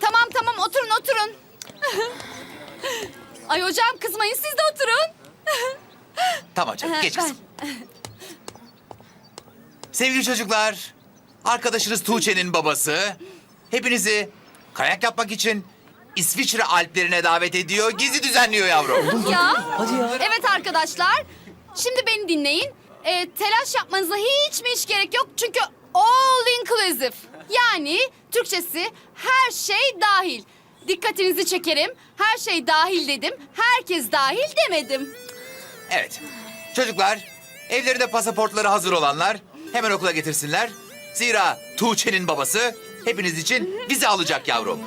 Tamam tamam oturun oturun. Ay hocam kızmayın siz de oturun. Tamam canım geç kızım. Sevgili çocuklar, arkadaşınız Tuğçe'nin babası hepinizi kayak yapmak için İsviçre Alplerine davet ediyor. Gezi düzenliyor yavrum. Ya. Hadi ya. Evet arkadaşlar. Şimdi beni dinleyin. Ee, telaş yapmanıza hiç mi hiç gerek yok? Çünkü all inclusive. Yani Türkçesi her şey dahil. Dikkatinizi çekerim. Her şey dahil dedim. Herkes dahil demedim. Evet. Çocuklar, evlerinde pasaportları hazır olanlar hemen okula getirsinler. Zira Tuğçe'nin babası hepiniz için vize alacak yavrum.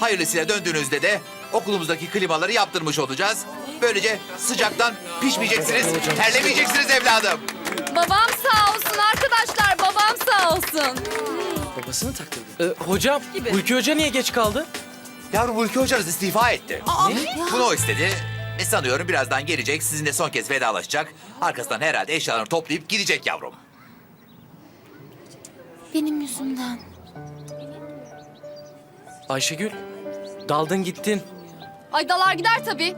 Hayırlısıyla döndüğünüzde de okulumuzdaki klimaları yaptırmış olacağız. Böylece sıcaktan pişmeyeceksiniz, terlemeyeceksiniz evladım. Babam sağ olsun arkadaşlar. Sağ olsun. Babasını taktırdı. Ee, hocam, Gibi. Hulki Hoca niye geç kaldı? Yavrum Ülke hocanız istifa etti. Bunu o istedi. E sanıyorum birazdan gelecek, sizinle son kez vedalaşacak. Arkasından herhalde eşyalarını toplayıp gidecek yavrum. Benim yüzümden. Ayşegül, daldın gittin. Ay dalar gider tabii.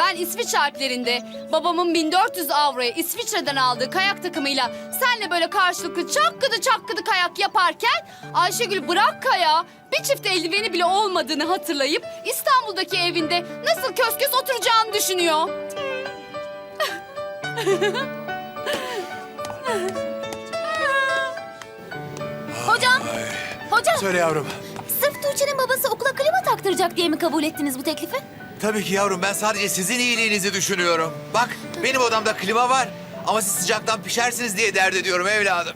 Ben İsviçre Alplerinde babamın 1400 avroya İsviçre'den aldığı kayak takımıyla senle böyle karşılıklı çakkıdı çakkıdı kayak yaparken Ayşegül bırak kaya bir çift eldiveni bile olmadığını hatırlayıp İstanbul'daki evinde nasıl kös kös oturacağını düşünüyor. Hocam! Hocam! Söyle yavrum. Sırf Tuğçe'nin babası okula klima taktıracak diye mi kabul ettiniz bu teklifi? Tabii ki yavrum ben sadece sizin iyiliğinizi düşünüyorum. Bak benim odamda klima var ama siz sıcaktan pişersiniz diye dert ediyorum evladım.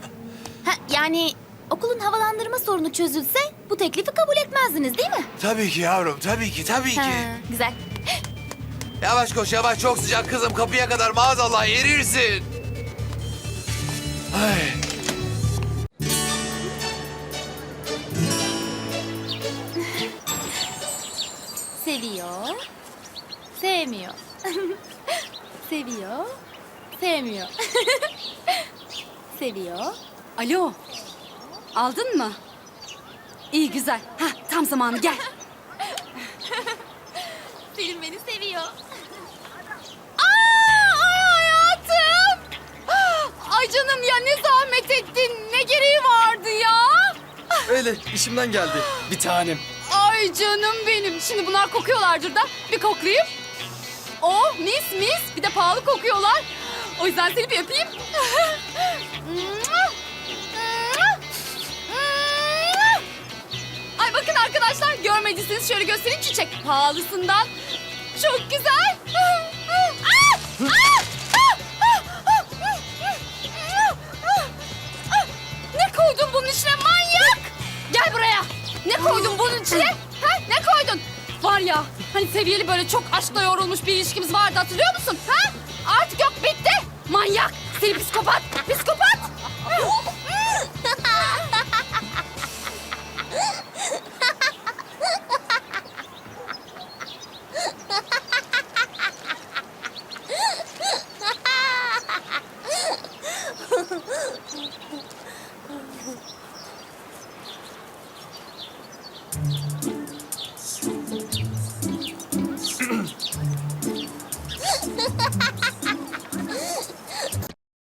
Ha, yani okulun havalandırma sorunu çözülse bu teklifi kabul etmezdiniz değil mi? Tabii ki yavrum tabii ki tabii ki. Ha, güzel. Yavaş koş yavaş çok sıcak kızım kapıya kadar maazallah erirsin. Ay. Sevmiyor. Seviyor. Sevmiyor. Seviyor. Alo aldın mı? İyi güzel. Hah, tam zamanı gel. Selim beni seviyor. Aa, ay hayatım. Ay canım ya ne zahmet ettin. Ne gereği vardı ya? Öyle, işimden geldi. Bir tanem. Ay canım benim. Şimdi bunlar kokuyorlardır da bir koklayayım. Oh mis mis. Bir de pahalı kokuyorlar. O yüzden seni bir öpeyim. Ay bakın arkadaşlar görmediyseniz şöyle göstereyim çiçek. Pahalısından çok güzel. Ne koydun bunun içine manyak? Gel buraya. Ne koydun bunun içine? Var ya hani seviyeli böyle çok aşkla yorulmuş bir ilişkimiz vardı hatırlıyor musun? Ha? Artık yok bitti. Manyak. Seni psikopat. Psikopat.